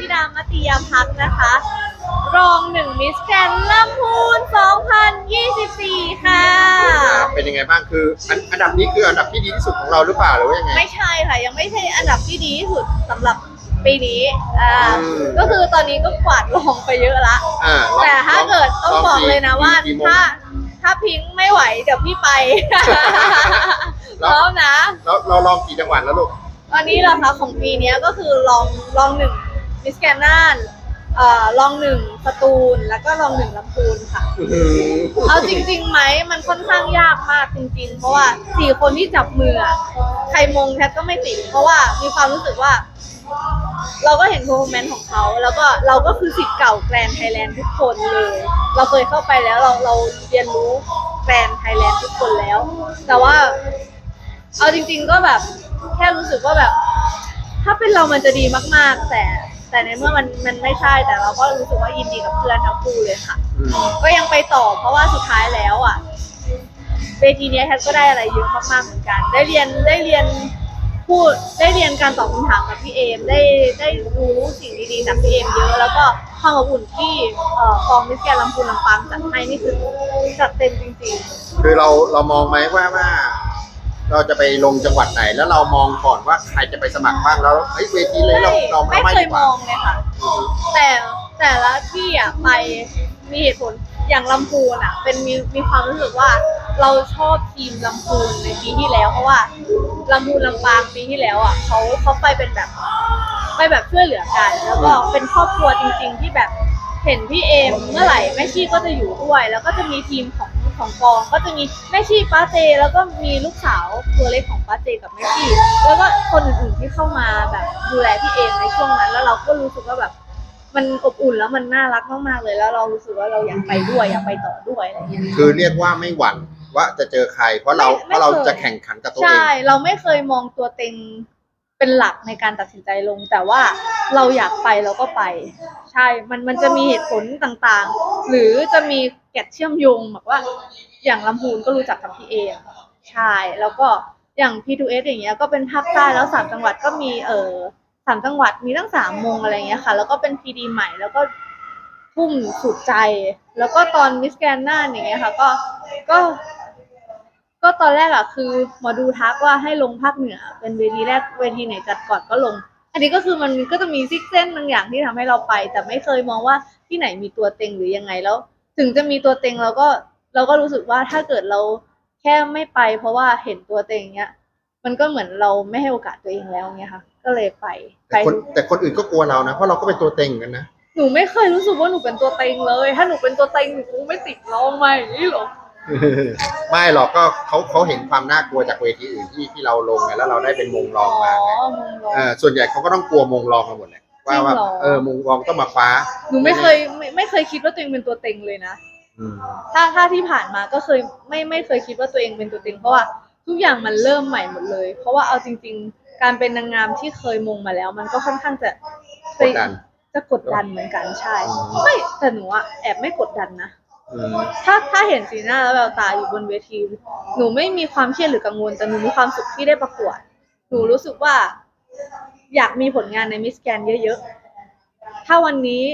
ธิดา มัตยพักษ์นะคะ รองหนึ่งมิสแกรนด์ลำพูน 2024 ค่ะเป็นยังไงบ้างคืออันอันดับนี้คืออันดับที่ดีที่สุดของเราหรือเปล่าหรือว่ายังไง ไม่ใช่ค่ะ ยังไม่ใช่อันดับที่ดีที่สุดสำหรับปีนี้ อ่า อืม ก็คือตอนนี้ก็กวาดรองไปเยอะละ อ่าลองแต่ถ้าเกิดต้องบอกเลยนะว่า กี่โมง ถ้าถ้าพิงค์ไม่ไหวเดี๋ยวพี่ไป พแล้ว ร้อมนะแล้วเราลองกี่จังหวัดแล้วลูก ตอนนี้เหราคาของปีเนี้ยก็คือลองลองหนึ่ง มิสแกนน่านเอ่อลองหนึ่งสตูลแล้วก็ลองหนึ่งลำพูนค่ะเอาจริงๆไหมมันค่อนข้างยากมากจริงๆ เพราะว่าสี่คนที่จับมืออะใครมงแทบก็ไม่ติด เพราะว่ามีความรู้สึกว่า เราก็เห็นโ r รแมนของเขา แล้วก็เราก็คือสิทธิ์เก่าแกรนไทยแลนด์ทุกคนเลย เราเคยเข้าไปแล้วเราเราเรียนรู้แกรนไทยแลนด์ทุกคนแล้ว แต่ว่า เอาจริง ๆก็แบบแค่รู้สึกว่าแบบ ถ้าเป็นเรามันจะดีมาก ๆ แต่ แต่ในเมื่อมันมันไม่ใช่แต่เราก็รู้สึกว่ายินดีกับเพื่อนทั้งคู่เลยค่ะ อืมก็ยังไปต่อเพราะว่าสุดท้ายแล้วอะเวทีเนี้ยแคทก็ได้อะไรเยอะมากๆเหมือนกัน ได้เรียนได้เรียนพูดได้เรียนการตอบคำถามกับพี่เอมได้ได้รู้สิ่งดีๆจากพี่เอมเยอะ แล้วก็ความอบอุ่นที่เอ่อกองมิสแกรนด์ลำพูนลำปางจัดให้นี่คือจัดเต็มจริงคือเราเรามองไหมว่าว่า เราจะไปลงจังหวัดไหน แล้วเรามองก่อนว่าใครจะไปสมัครบ้างแล้วเฮ้ยเวทีๆเลยเราไม่เราไม่ไม่เคยดีกมว่า องเลยค่ะ แต่แต่ละที่อะไปมีเหตุผลอย่างลำพูนอะ เป็นมีมีความรู้สึกว่า เราชอบทีมลำพูนในปีที่แล้ว เพราะว่าลำพูนลำปางปีที่แล้วอะเขาเขาไปเป็นแบบไปแบบช่วยเหลือกัน แล้วก็เป็นครอบครัวจริง ๆ ที่แบบเห็นพี่เอมเมื่อไหร่แม่ชีก็จะอยู่ด้วย แล้วก็จะมีทีมของ ของกองก็จะมีแม่ชีป้าเจ แล้วก็มีลูกสาวตัวเล็กของป้าเจกับแม่ชีแล้วก็คนอื่นๆที่เข้ามาแบบดูแลพี่เอมในช่วงนั้น แล้วเราก็รู้สึกว่าแบบมันอบอุ่นแล้วมันน่ารักมากๆเลยแล้วเรารู้สึกว่าเราอยากไปด้วยอยากไปต่อด้วยอะไรอย่างเงี้ยคือเรียกว่าไม่หวั่นว่าจะเจอใคร เพราะเราไม่เพราะเราไม่เคยจะแข่งขันกับตัวเอใช่งเราไม่เคยมองตัวเต็งเป็นหลักในการตัดสินใจลง แต่ว่าเราอยากไปเราก็ไป ใช่มันมันจะมีเหตุผลต่างๆ หรือจะมี แกะเชื่อมโยงแบบว่า อย่างลำพูนก็รู้จักกับพี่เอใช่แล้วก็อย่าง P2S อย่างเงี้ยก็เป็นภาคใต้แล้วสามจังหวัดก็มีเออสามจังหวัดมีตั้งสามมงอะไรเงี้ยค่ะ แล้วก็เป็นพีดีใหม่แล้วก็ทุ่มสุดใจ แล้วก็ตอนมิสแกนน่านอย่างเงี้ยค่ะก็ก็ ก็ตอนแรกอะคือหมอดูทักว่าให้ลงภาคเหนือ เป็นเวทีแรกเวทีไหนจัดก่อนก็ลง อันนี้ก็คือมันก็จะมีซิกเส้นบางอย่างที่ทำให้เราไป แต่ไม่เคยมองว่าที่ไหนมีตัวเต็งหรือยังไงแล้ว ถึงจะมีตัวเต็งเราก็เราก็รู้สึกว่าถ้าเกิดเราแค่ไม่ไป เพราะว่าเห็นตัวเต็งเนี้ย มันก็เหมือนเราไม่ให้โอกาสตัวเองแล้วเงี้ยค่ะ ก็เลยไปไปแต่คนแต่คนอื่นก็กลัวเรานะเพราะเราก็เป็นตัวเต็งเหมือนกันนะหนูไม่เคยรู้สึกว่าหนูเป็นตัวเต็งเลย ถ้าหนูเป็นตัวเต็งหนูคงไม่ติดรองมาอย่างนี้หรอกไม่หรอกก็เขาเขาเห็นความน่ากลัวจากเวทีอื่นที่ที่เราลงไงแล้วเราได้เป็นมงรอ๋อองมาไงมุมรอง เออส่วนใหญ่เขาก็ต้องกลัวมงรองกันหมดแหละ ว่าว่าจริงเหรอ เออมงรองต้องมาคว้าหนูไม่เคยไม่ไม่เคยคิดว่าตัวเองเป็นตัวเต็งเลยนะ อืมถ้าถ้าที่ผ่านมาก็เคยไม่ไม่เคยคิดว่าตัวเองเป็นตัวเต็งเพราะว่าทุกอย่างมันเริ่มใหม่หมดเลย เพราะว่าเอาจริง ๆ การเป็นนางงามที่เคยมงมาแล้ว มันก็ค่อนข้างจะกดดัน จะกดดันเหมือนกันใช่อืม ไม่แต่หนูอะแอบไม่กดดันนะ อืมถ้าถ้าเห็นสีหน้าแล้วแววตาอยู่บนเวที หนูไม่มีความเครียดหรือกังวลแต่หนูมีความสุขที่ได้ประกวด หนูรู้สึกว่า อยากมีผลงานในมิสแกนเยอะๆ ถ้าวันนี้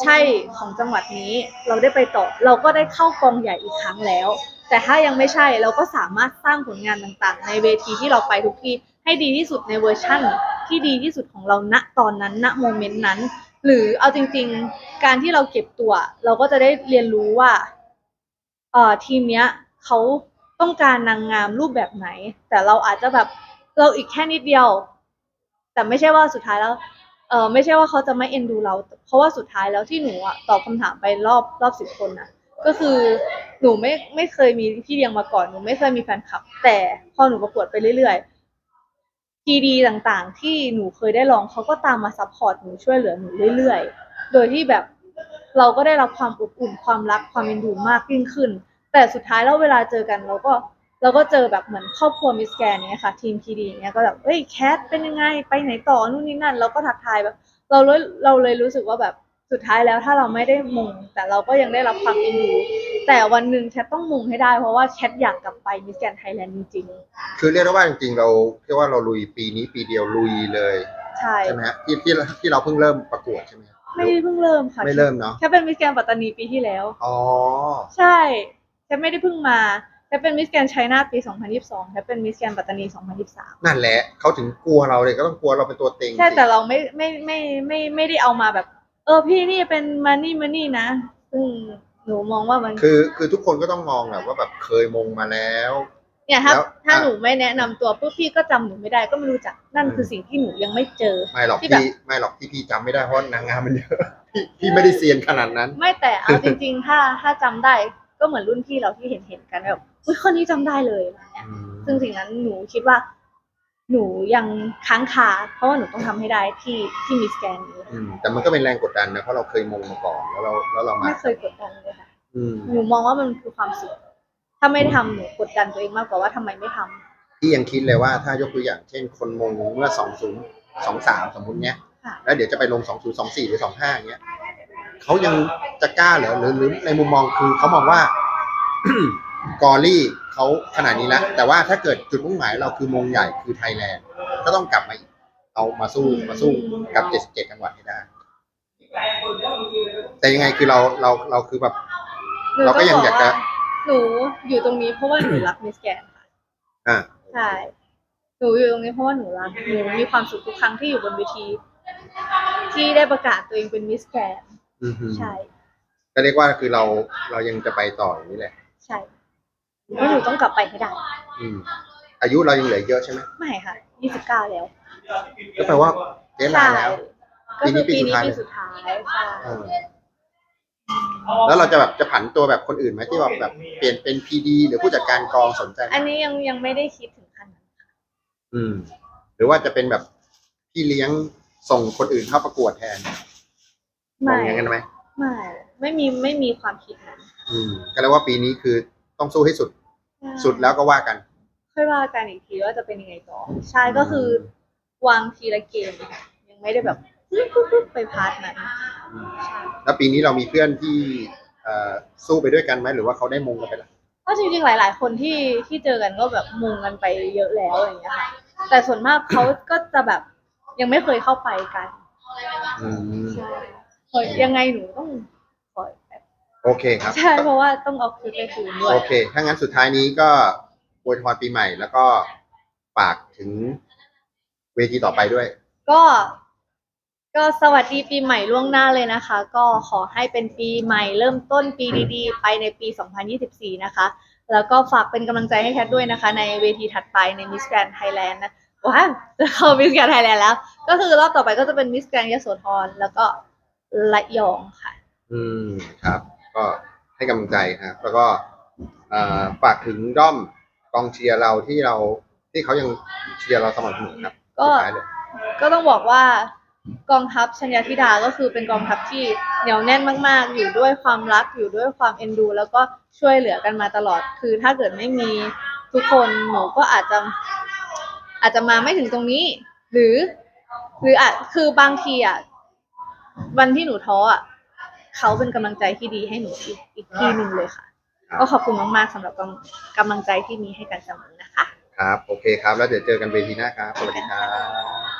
ใช่ของจังหวัดนี้เราได้ไปต่อ เราก็ได้เข้ากองใหญ่อีกครั้งแล้ว แต่ถ้ายังไม่ใช่เราก็สามารถสร้างผลงานต่างๆ ในเวทีที่เราไปทุกที่ให้ดีที่สุดในเวอร์ชั่นที่ดีที่สุดของเราณตอนนั้นณโมเมนต์นั้น หรือเอาจริง ๆ การที่เราเก็บตัว เราก็จะได้เรียนรู้ว่าเอ่อทีมเนี้ยเขาต้องการนางงามรูปแบบไหน แต่เราอาจจะแบบเราอีกแค่นิดเดียว แต่ไม่ใช่ว่าสุดท้ายแล้วเออไม่ใช่ว่าเขาจะไม่เอ็นดูเรา เพราะว่าสุดท้ายแล้วที่หนูอะตอบคำถามไปรอบรอบสิบคนน่ะก็คือหนูไม่ไม่เคยมีพี่เลี้ยงมาก่อนหนูไม่เคยมีแฟนคลับ แต่พอหนูประกวดไปเรื่อยๆทีดีต่างๆ ที่หนูเคยได้ลองเขาก็ตามมาซัพพอร์ตหนูช่วยเหลือหนูเรื่อยๆ โดยที่แบบเราก็ได้รับความอบอุ่นความรักความเอ็นดูมากยิ่งขึ้น แต่สุดท้ายแล้วเวลาเจอกันเราก็ เราก็เจอแบบเหมือนครอบครัวมิสแกนเนี้ยค่ะ ทีมทีดีเนี้ยก็แบบเอ้ยแคทเป็นยังไงไปไหนต่อนู่นนี่นั่นเราก็ทักทายแบบ เราเลยเราเลยรู้สึกว่าแบบสุดท้ายแล้วถ้าเราไม่ได้มงแต่เราก็ยังได้รับความเอ็นดูแต่วันหนึ่งแคทต้องมงให้ได้เพราะว่าแคทอยากกลับไปมิสแกนไทยแลนด์จริงคือเรียกได้ว่าจริงๆเราเรียกว่าเราลุยปีนี้ปีเดียวลุยเลยๆใช่ ใช่ไหมฮะที่ที่ที่เราเพิ่งเริ่มประกวดใช่ไหมฮะไม่ได้เพิ่งเริ่มค่ะไม่เริ่มเนาะแค่เป็นมิสแกนปัตตานีปีที่แล้ว อ๋อ ใช่แค่ไม่ได้เพิ่งมา แค่เป็นมิสแกนไชน่าปี 2022แค่เป็นมิสแกนปัตตานี 2023 นั่นแหละเขาถึงกลัวเราเลยก็ต้องกลัวเราเป็นตัวเต็งใช่สิแต่เราไม่ไม่ไม่ไม่ไม่ไม่ได้เอามาแบบ เออพี่นี่เป็นมันนี่มันนี่นะซึ่งหนูมองว่ามันคือ คือทุกคนก็ต้องมองแหละว่าแบบเคยมงมาแล้ว เนี่ยถ้าแล้วถ้าอะหนูไม่แนะนำตัวปุ๊บพี่ก็จำหนูไม่ได้ก็ไม่รู้จักนั่นคือสิ่งที่หนูยังไม่เจอไม่หรอกที่แบบพี่ไม่หรอกที่พี่จำไม่ได้เพราะนางงามมันเยอะพี่พี่ไม่ได้เซียนขนาดนั้น ไม่แต่เอาจริง ๆ ถ้าถ้าจำได้ ก็เหมือนรุ่นพี่เราที่เห็นเห็นกันแบบอุ้ยคนนี้จำได้เลยอะไรเงี้ยซึ่งสิ่งนั้นหนูคิดว่า หนูยังค้างคาเพราะว่าหนูต้องทำให้ได้ที่ที่มิสแกนนี้อืมแต่มันก็เป็นแรงกดดันนะเพราะเราเคยมงมาก่อนแล้วเราแล้วเรามาไม่เคยกดดันเลยค่ะอืมหนูมองว่ามันคือความสุขถ้าไม่ทำหนูกดดันตัวเองมากกว่าว่าทำไมไม่ทำพี่ยังคิดเลยว่าถ้ายกตัวอย่างเช่น คนมงเมื่อสองศูนย์สองสามสมมติเนี้ยค่ะแล้วเดี๋ยวจะไปลงสองศูนย์สองสี่หรือสองห้าเงี้ย เขายังจะกล้าเหรอหรือหรือในมุมมองคือเขามองว่า กอรี่เขาขนาดนี้แล้วแต่ว่าถ้าเกิดจุดมุ่งหมายเราคือมงใหญ่คือไทยแลนด์ก็ต้องกลับมาอีกเอามาสู้มาสู้กับเจ็ดเจ็ดจังหวัดให้ได้ แต่ยังไงคือเราเราเราคือแบบหนูเราก็ยังบอยากจะว่หนูอยู่ตรงนี้เพราะว่าหนูรักมิสแกนค่ะ อ่า ใช่ หนูอยู่ตรงนี้เพราะว่าหนูรัก หนูมีความสุขทุกครั้งที่อยู่บนเวที ที่ได้ประกาศตัวเองเป็นมิสแกน อือฮึใช่ ก็เรียกว่าคือเราเรายังจะไปต่ออย่างนี้แหละ ใช่เพราะหนูต้องกลับไปให้ได้ อืม อายุเรายังเหลือเยอะใช่ไหมไม่ค่ะ29แล้วก็แปลว่าเจ๊ลาใช่แล้ว ก็คือปีปีนี้นี้ปีปีสุสุดดท้าท้าย ยใช่เออแล้วเราจะแบบจะผันตัวแบบคนอื่นไหมที่ว่าแบบเปลี่ยนเป็นพีดีหรือผู้จัดการกองสนใจไหมอันนี้ยังยังไม่ได้คิดถึงขั้นนั้นอืม หรือว่าจะเป็นแบบพี่เลี้ยงส่งคนอื่นเข้าประกวดแทน มไม่องอย่างนั้นไหมไม่ไม่มีไม่มีความคิดนั้นอืมก็เรียกว่าปีนี้คือต้องสู้ให้สุด สุดแล้วก็ว่ากัน ค่อยว่ากันอีกทีว่าจะเป็นยังไงต่อใช่ก็คือ วางทีละเกมค่ะยังไม่ได้แบบปึ๊บปึ๊บปึ๊บไปพาร์ทนั้นอืมใช่ แล้วปีนี้เรามีเพื่อนที่เอ่อสู้ไปด้วยกันไหมหรือว่าเขาได้มงกันไปแล้วก็จริงๆ หลาย ๆ คนที่ที่เจอกันก็แบบมุงกันไปเยอะแล้วอย่างเงี้ยค่ะ แต่ส่วนมากเขาก็จะแบบยังไม่เคยเข้าไปกัน อืม ใช่ เฮ้ยยังไงหนูต้องขอแบบโอเคครับ ใช่เพราะว่าต้องเอาคลิปไปคืนด้วย โอเค ถ้างั้นสุดท้ายนี้ก็อวยพรปีใหม่ แล้วก็ฝากถึงเวทีต่อไปด้วย ก็ ก็สวัสดีปีใหม่ล่วงหน้าเลยนะคะ ก็ขอให้เป็นปีใหม่เริ่มต้นปีดีๆ ไปในปี 2024 นะคะ แล้วก็ฝากเป็นกำลังใจให้แคทด้วยนะคะ ในเวทีถัดไปใน Miss Grand Thailand นะว้าวจะเข้า Miss Grand Thailand แล้ว ก็คือรอบต่อไปก็จะเป็น Miss Grand ยโสธรแล้วก็ ระยองค่ะ อืมครับ ก็ให้กำลังใจครับ แล้วก็เอ่อฝากถึงด้อมกองเชียร์เราที่เราที่เขายังเชียร์เราสม่ำเสมอครับก็ สุดท้ายเลย ก็ต้องบอกว่ากองทัพชัญญาธิดาก็คือเป็นกองทัพที่เหนียวแน่นมาก ๆ อยู่ด้วยความรักอยู่ด้วยความเอ็นดู แล้วก็ช่วยเหลือกันมาตลอด คือถ้าเกิดไม่มีทุกคนหนูก็อาจจะ อาจจะมาไม่ถึงตรงนี้ หรือ หรืออาจคือบางทีอะ วันที่หนูท้ออะเขาเป็นกำลังใจที่ดีให้หนูอีกอีกที่หนึ่งเลยค่ะครับก็ขอบคุณมากๆสำหรับกำกำลังใจที่มีให้กันเสมอนะคะ ครับ โอเคครับ แล้วเดี๋ยวเจอกันเวทีหน้าครับ สวัสดีครับ